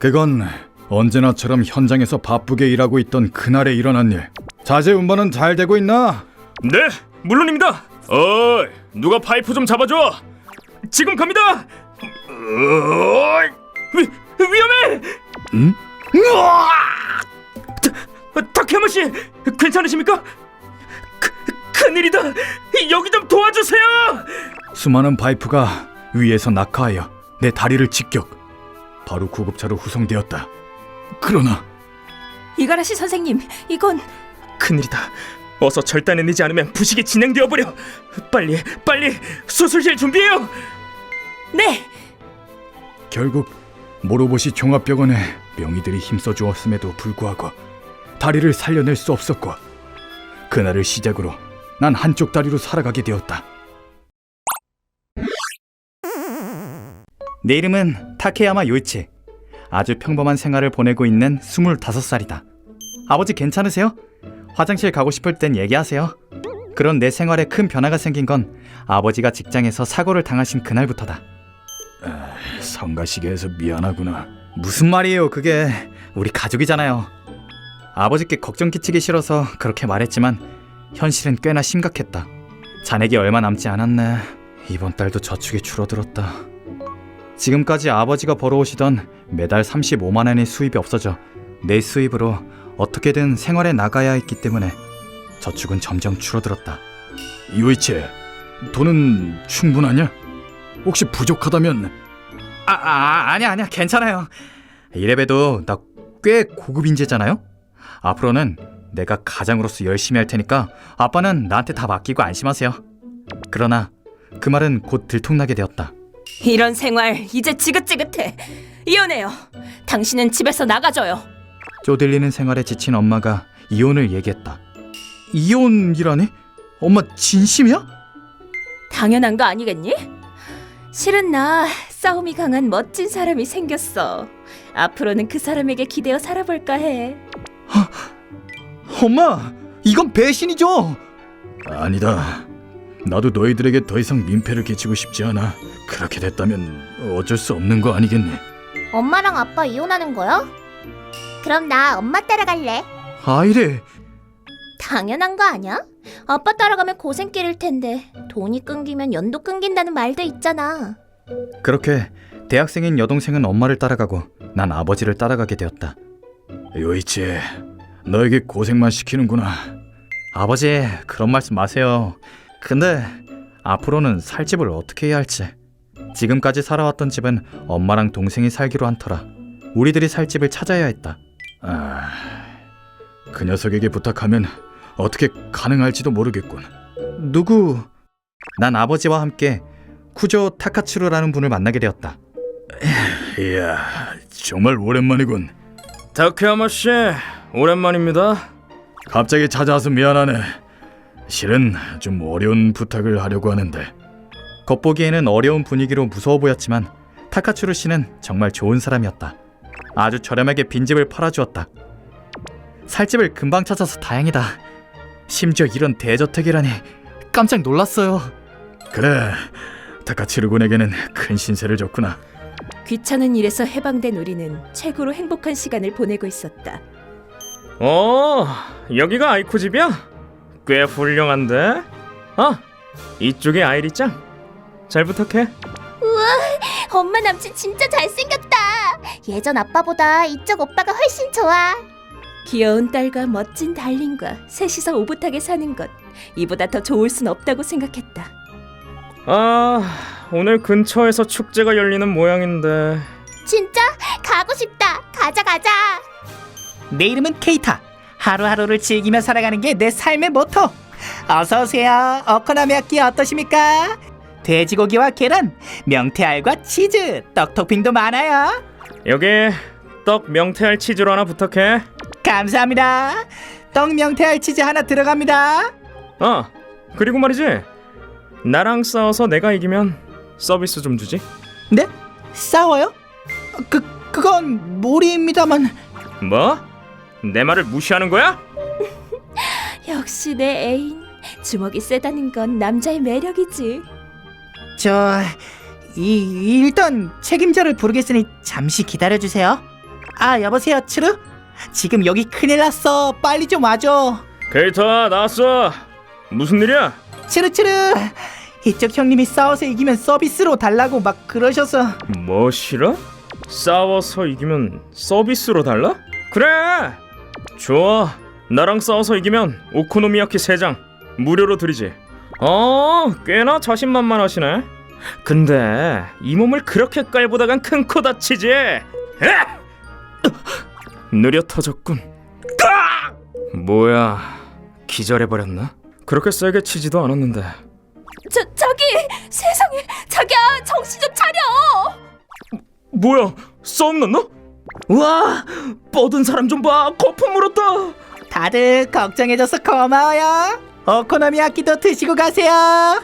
그건 언제나처럼 현장에서 바쁘게 일하고 있던 그날에 일어난 일. 자재 운반은 잘 되고 있나? 네, 물론입니다. 어이, 누가 파이프 좀 잡아줘. 지금 갑니다. 어이, 위, 위험해. 응? 타- 타케야마 씨, 괜찮으십니까? 그, 큰일이다. 여기 좀 도와주세요. 수많은 파이프가 위에서 낙하하여 내 다리를 직격. 바로 구급차로 후송되었다. 그러나 이가라시 선생님, 이건 큰일이다. 어서 절단해내지 않으면 부식이 진행되어 버려. 빨리, 빨리 수술실 준비해요. 네. 결국 모로보시 종합병원에 명의들이 힘써 주었음에도 불구하고 다리를 살려낼 수 없었고 그날을 시작으로 난 한쪽 다리로 살아가게 되었다. 내 이름은 타케야마 요이치. 아주 평범한 생활을 보내고 있는 25살이다. 아버지 괜찮으세요? 화장실 가고 싶을 땐 얘기하세요. 그런 내 생활에 큰 변화가 생긴 건 아버지가 직장에서 사고를 당하신 그날부터다. 성가시게 해서 미안하구나. 무슨 말이에요, 그게. 우리 가족이잖아요. 아버지께 걱정 끼치기 싫어서 그렇게 말했지만 현실은 꽤나 심각했다. 잔액이 얼마 남지 않았네. 이번 달도 저축이 줄어들었다. 지금까지 아버지가 벌어오시던 매달 35만 원의 수입이 없어져 내 수입으로 어떻게든 생활에 나가야 했기 때문에 저축은 점점 줄어들었다. 요이치, 돈은 충분하냐? 혹시 부족하다면? 아, 아 아니야 아니야 괜찮아요. 이래봬도 나 꽤 고급 인재잖아요? 앞으로는 내가 가장으로서 열심히 할 테니까 아빠는 나한테 다 맡기고 안심하세요. 그러나 그 말은 곧 들통나게 되었다 이런 생활 이제 지긋지긋해. 이혼해요. 당신은 집에서 나가줘요. 쪼들리는 생활에 지친 엄마가 이혼을 얘기했다 이혼이라니? 엄마 진심이야? 당연한 거 아니겠니? 실은 나 싸움이 강한 멋진 사람이 생겼어. 앞으로는 그 사람에게 기대어 살아볼까 해. 엄마 이건 배신이죠 아니다 나도 너희들에게 더 이상 민폐를 끼치고 싶지 않아 그렇게 됐다면 어쩔 수 없는 거 아니겠니 엄마랑 아빠 이혼하는 거야? 그럼 나 엄마 따라갈래. 아이래 당연한 거 아니야? 아빠 따라가면 고생길일 텐데 돈이 끊기면 연도 끊긴다는 말도 있잖아. 그렇게 대학생인 여동생은 엄마를 따라가고 난 아버지를 따라가게 되었다 요이치 너에게 고생만 시키는구나 아버지 그런 말씀 마세요 근데 앞으로는 살 집을 어떻게 해야 할지 지금까지 살아왔던 집은 엄마랑 동생이 살기로 한 터라 우리들이 살 집을 찾아야 했다 아... 그 녀석에게 부탁하면 어떻게 가능할지도 모르겠군 누구? 난 아버지와 함께 쿠조 타카츠루라는 분을 만나게 되었다. 이야, 정말 오랜만이군. 타케야마 씨, 오랜만입니다. 갑자기 찾아와서 미안하네. 실은 좀 어려운 부탁을 하려고 하는데. 겉보기에는 어려운 분위기로 무서워 보였지만 타카츠루 씨는 정말 좋은 사람이었다. 아주 저렴하게 빈집을 팔아주었다. 살집을 금방 찾아서 다행이다. 심지어 이런 대저택이라니 깜짝 놀랐어요. 그래, 타카츠루 군에게는 큰 신세를 줬구나. 귀찮은 일에서 해방된 우리는 최고로 행복한 시간을 보내고 있었다. 어, 여기가 아이코 집이야? 꽤 훌륭한데? 아, 이쪽에 아이리 짱. 잘 부탁해. 엄마 남친 진짜 잘생겼다. 예전 아빠보다 이쪽 오빠가 훨씬 좋아. 귀여운 딸과 멋진 달링과 셋이서 오붓하게 사는 것 이보다 더 좋을 순 없다고 생각했다. 아, 오늘 근처에서 축제가 열리는 모양인데. 진짜 가고 싶다. 가자 가자. 내 이름은 케이타. 하루하루를 즐기며 살아가는 게 내 삶의 모토. 어서 오세요. 오코노미야끼 어떠십니까? 돼지고기와 계란, 명태알과 치즈, 떡 토핑도 많아요. 여기 떡 명태알 치즈로 하나 부탁해. 감사합니다. 떡 명태알 치즈 하나 들어갑니다. 아, 그리고 말이지. 나랑 싸워서 내가 이기면 서비스 좀 주지. 네? 싸워요? 그 그건 무리입니다만. 뭐? 내 말을 무시하는 거야? 역시 내 애인 주먹이 세다는 건 남자의 매력이지. 저 이, 일단 책임자를 부르겠으니 잠시 기다려 주세요. 아 여보세요 츠루? 지금 여기 큰일 났어 빨리 좀 와줘 케이타 나왔어. 무슨 일이야? 츠루 츠루 이쪽 형님이 싸워서 이기면 서비스로 달라고 막 그러셔서 뭐 싫어? 싸워서 이기면 서비스로 달라? 그래. 좋아. 나랑 싸워서 이기면 오코노미야키 3장 무료로 드리지. 어, 꽤나 자신만만하시네. 근데 이 몸을 그렇게 깔보다간 큰 코 다치지. 에! 느려 터졌군. 까! 뭐야? 기절해 버렸나? 그렇게 세게 치지도 않았는데. 저 저기 세상에 자기야 정신 좀 차려. 뭐야? 싸움 났나? 와, 뻗은 사람 좀 봐. 거품 물었다. 다들 걱정해줘서 고마워요 오코노미야끼도 드시고 가세요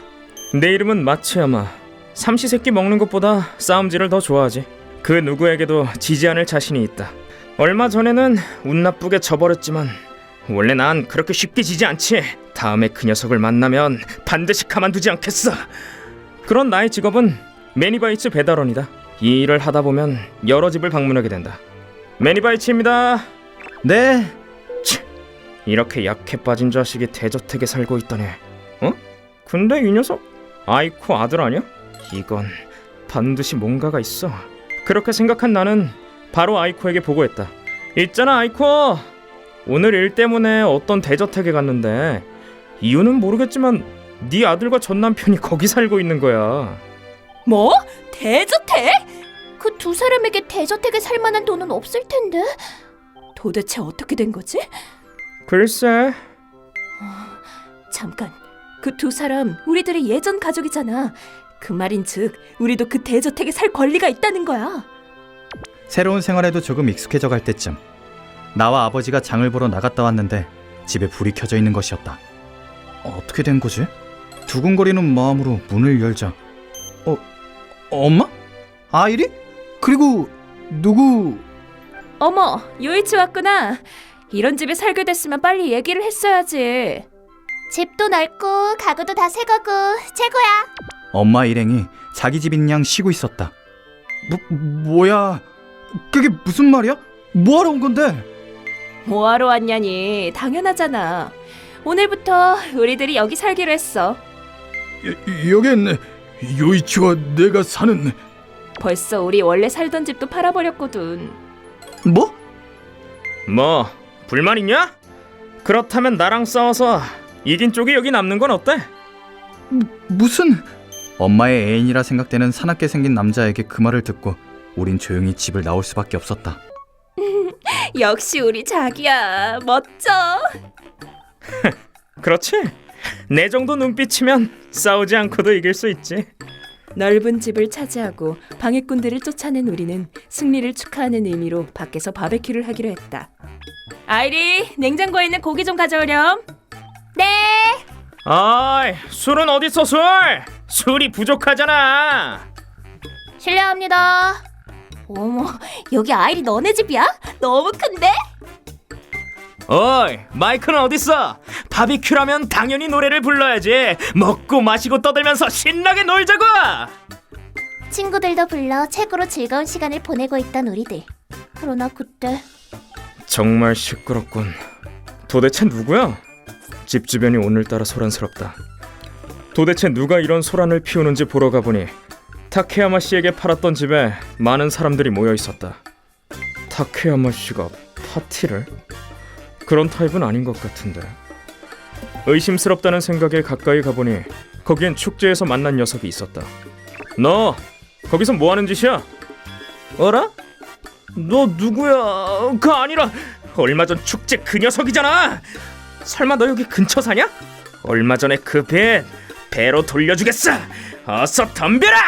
내 이름은 마츠야마. 삼시세끼 먹는 것보다 싸움질을 더 좋아하지. 그 누구에게도 지지 않을 자신이 있다. 얼마 전에는 운 나쁘게 져버렸지만 원래 난 그렇게 쉽게 지지 않지. 다음에 그 녀석을 만나면 반드시 가만두지 않겠어. 그런 나의 직업은 매니바이츠 배달원이다. 이 일을 하다 보면 여러 집을 방문하게 된다. 매니바이츠입니다. 네, 이렇게 약해 빠진 자식이 대저택에 살고 있다네. 어? 근데 이 녀석 아이코 아들 아니야? 이건 반드시 뭔가가 있어. 그렇게 생각한 나는 바로 아이코에게 보고했다. 있잖아 아이코. 오늘 일 때문에 어떤 대저택에 갔는데 이유는 모르겠지만 네 아들과 전 남편이 거기 살고 있는 거야. 뭐 대저택? 그 두 사람에게 대저택에 살 만한 돈은 없을 텐데. 도대체 어떻게 된 거지? 글쎄, 잠깐 그 두 사람 우리들의 예전 가족이잖아. 그 말인즉 우리도 그 대저택에 살 권리가 있다는 거야. 새로운 생활에도 조금 익숙해져 갈 때쯤 나와 아버지가 장을 보러 나갔다 왔는데 집에 불이 켜져 있는 것이었다. 어떻게 된 거지? 두근거리는 마음으로 문을 열자. 어, 엄마? 아이리? 그리고 누구? 어머 요이치 왔구나. 이런 집에 살게 됐으면 빨리 얘기를 했어야지. 집도 넓고 가구도 다 새 거고 최고야. 엄마 일행이 자기 집인 양 쉬고 있었다. 뭐 뭐야? 그게 무슨 말이야? 뭐하러 온 건데? 뭐하러 왔냐니 당연하잖아. 오늘부터 우리들이 여기 살기로 했어. 여긴 요이치와 내가 사는 벌써 우리 원래 살던 집도 팔아버렸거든. 뭐? 뭐 불만 있냐? 그렇다면 나랑 싸워서 이긴 쪽이 여기 남는 건 어때? 무슨 엄마의 애인이라 생각되는 사납게 생긴 남자에게 그 말을 듣고 우린 조용히 집을 나올 수밖에 없었다. 역시 우리 자기야 멋져. 그렇지. 내 정도 눈빛이면 싸우지 않고도 이길 수 있지. 넓은 집을 차지하고 방해꾼들을 쫓아낸 우리는 승리를 축하하는 의미로 밖에서 바베큐를 하기로 했다. 아이리 냉장고에 있는 고기 좀 가져오렴. 네. 아이, 술은 어딨어 술? 술이 부족하잖아. 실례합니다. 어머, 여기 아이리 너네 집이야? 너무 큰데? 어이, 마이크는 어딨어? 바비큐라면 당연히 노래를 불러야지. 먹고 마시고 떠들면서 신나게 놀자고. 친구들도 불러 최고로 즐거운 시간을 보내고 있던 우리들. 그러나 그때 정말 시끄럽군. 도대체 누구야? 집 주변이 오늘따라 소란스럽다. 도대체 누가 이런 소란을 피우는지 보러 가보니 타케야마 씨에게 팔았던 집에 많은 사람들이 모여 있었다. 타케야마 씨가 파티를? 그런 타입은 아닌 것 같은데. 의심스럽다는 생각에 가까이 가보니 거기엔 축제에서 만난 녀석이 있었다. 너 거기서 뭐 하는 짓이야? 어라? 너 누구야? 그 아니라 얼마 전 축제 그 녀석이잖아. 설마 너 여기 근처 사냐? 얼마 전에 그배 배로 돌려주겠어. 어서 덤벼라.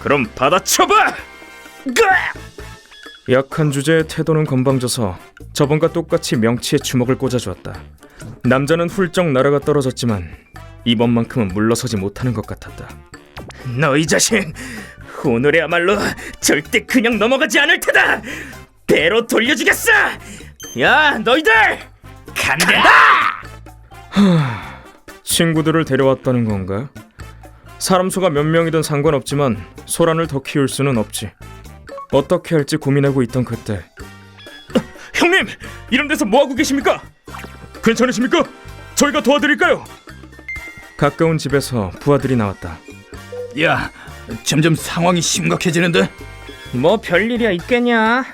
그럼 받아쳐봐. 으악! 약한 주제에 태도는 건방져서 저번과 똑같이 명치에 주먹을 꽂아주었다. 남자는 훌쩍 날아가 떨어졌지만 이번만큼은 물러서지 못하는 것 같았다. 너 이 자식 오늘이야말로 절대 그냥 넘어가지 않을 테다. 배로 돌려주겠어. 야 너희들 간다. 친구들을 데려왔다는 건가? 사람 수가 몇 명이든 상관없지만 소란을 더 키울 수는 없지. 어떻게 할지 고민하고 있던 그때 형님! 이런 데서 뭐하고 계십니까? 괜찮으십니까? 저희가 도와드릴까요? 가까운 집에서 부하들이 나왔다 야, 점점 상황이 심각해지는데. 뭐 별일이야 있겠냐?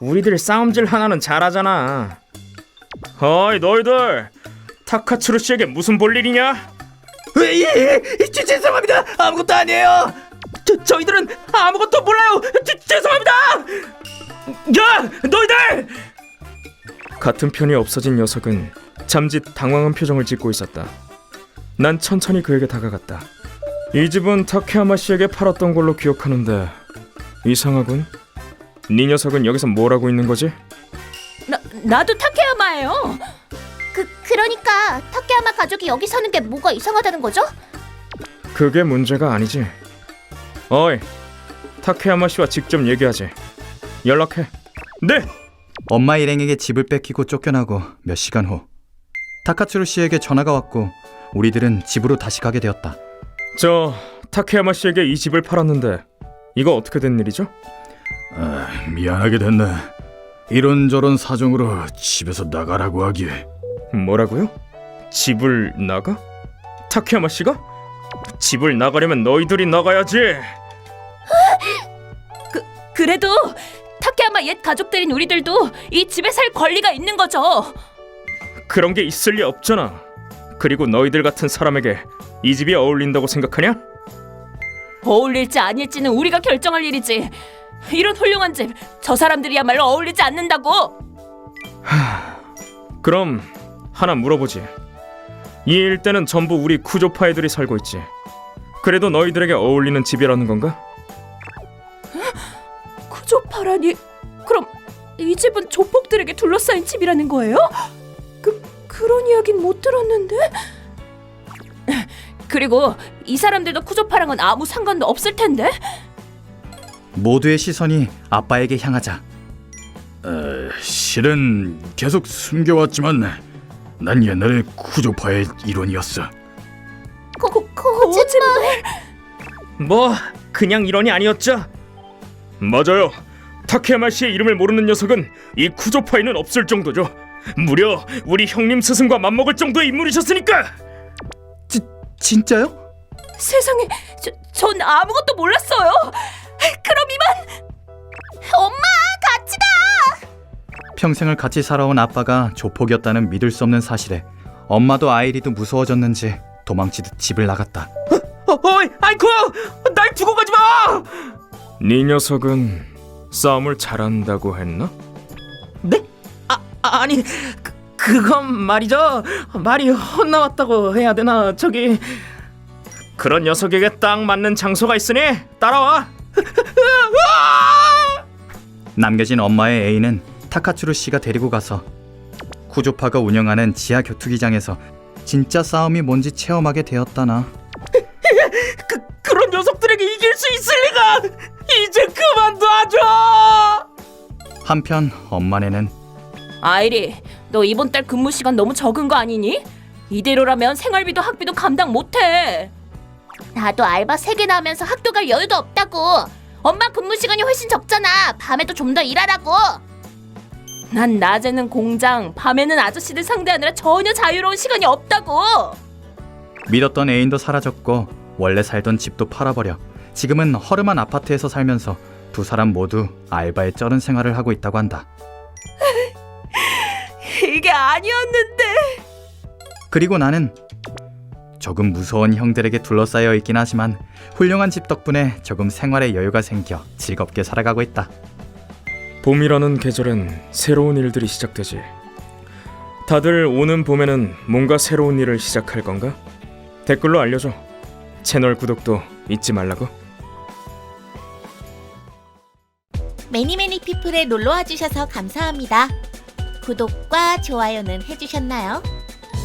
우리들 싸움질 하나는 잘하잖아 어이 너희들 타카츠루 씨에게 무슨 볼일이냐? 예, 죄, 죄송합니다. 아무것도 아니에요. 저, 저희들은 아무것도 몰라요. 제, 죄송합니다. 야, 너희들! 같은 편이 없어진 녀석은 잠짓 당황한 표정을 짓고 있었다. 난 천천히 그에게 다가갔다. 이 집은 타케야마 씨에게 팔았던 걸로 기억하는데 이상하군. 네 녀석은 여기서 뭘 하고 있는 거지? 나 나도 타케야마예요. 그 그러니까 타케야마 가족이 여기 사는 게 뭐가 이상하다는 거죠? 그게 문제가 아니지. 어이, 타케야마 씨와 직접 얘기하지. 연락해. 네. 엄마 일행에게 집을 뺏기고 쫓겨나고 몇 시간 후 타카츠루 씨에게 전화가 왔고 우리들은 집으로 다시 가게 되었다. 저 타케야마 씨에게 이 집을 팔았는데 이거 어떻게 된 일이죠? 아, 미안하게 됐네. 이런저런 사정으로 집에서 나가라고 하기에 뭐라고요? 집을 나가? 타케야마 씨가? 집을 나가려면 너희들이 나가야지. 그래도 타케야마 옛 가족들인 우리들도 이 집에 살 권리가 있는 거죠. 그런 게 있을 리 없잖아. 그리고 너희들 같은 사람에게 이 집이 어울린다고 생각하냐? 어울릴지 아닐지는 우리가 결정할 일이지. 이런 훌륭한 집, 저 사람들이야말로 어울리지 않는다고. 그럼 하나 물어보지. 이 일대는 전부 우리 쿠조파 애들이 살고 있지. 그래도 너희들에게 어울리는 집이라는 건가? 구조파라니. 그럼 이 집은 조폭들에게 둘러싸인 집이라는 거예요? 그 그런 이야긴 못 들었는데. 그리고 이 사람들도 쿠조파랑은 아무 상관도 없을 텐데. 모두의 시선이 아빠에게 향하자 실은 계속 숨겨왔지만 난 옛날에 구조파의 일원이었어. 거, 거, 거짓말. 뭐 그냥 일원이 아니었죠? 맞아요. 타케야마 씨의 이름을 모르는 녀석은 이 쿠조파에는 없을 정도죠. 무려 우리 형님 스승과 맞먹을 정도의 인물이셨으니까. 진짜요? 세상에, 저, 전 아무것도 몰랐어요. 그럼 이만. 엄마. 평생을 같이 살아온 아빠가 조폭이었다는 믿을 수 없는 사실에 엄마도 아이리도 무서워졌는지 도망치듯 집을 나갔다. 어이, 아이코, 날 두고 가지 마. 네 녀석은 싸움을 잘한다고 했나? 네? 아 아니 그, 그건 말이죠. 말이 헛나왔다고 해야 되나 저기 그런 녀석에게 딱 맞는 장소가 있으니 따라와. 남겨진 엄마의 애인은 타카츠루 씨가 데리고 가서 구조파가 운영하는 지하 교투기장에서 진짜 싸움이 뭔지 체험하게 되었다나. 그 그런 녀석들에게 이길 수 있을 리가. 이제 그만 둬줘. 한편 엄마네는 아이리, 너 이번 달 근무 시간 너무 적은 거 아니니? 이대로라면 생활비도 학비도 감당 못해. 나도 알바 세 개나 하면서 학교 갈 여유도 없다고. 엄마 근무 시간이 훨씬 적잖아. 밤에도 좀 더 일하라고. 난 낮에는 공장, 밤에는 아저씨들 상대하느라 전혀 자유로운 시간이 없다고. 믿었던 애인도 사라졌고 원래 살던 집도 팔아버려 지금은 허름한 아파트에서 살면서 두 사람 모두 알바에 쩌른 생활을 하고 있다고 한다. 이게 아니었는데. 그리고 나는 조금 무서운 형들에게 둘러싸여 있긴 하지만 훌륭한 집 덕분에 조금 생활에 여유가 생겨 즐겁게 살아가고 있다. 봄이라는 계절엔 새로운 일들이 시작되지. 다들 오는 봄에는 뭔가 새로운 일을 시작할 건가? 댓글로 알려줘. 채널 구독도 잊지 말라고. 매니매니 피플에 놀러와 주셔서 감사합니다. 구독과 좋아요는 해주셨나요?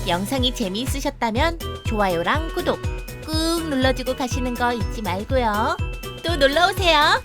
영상이 재미있으셨다면 좋아요랑 구독 꾹 눌러주고 가시는 거 잊지 말고요. 또 놀러오세요.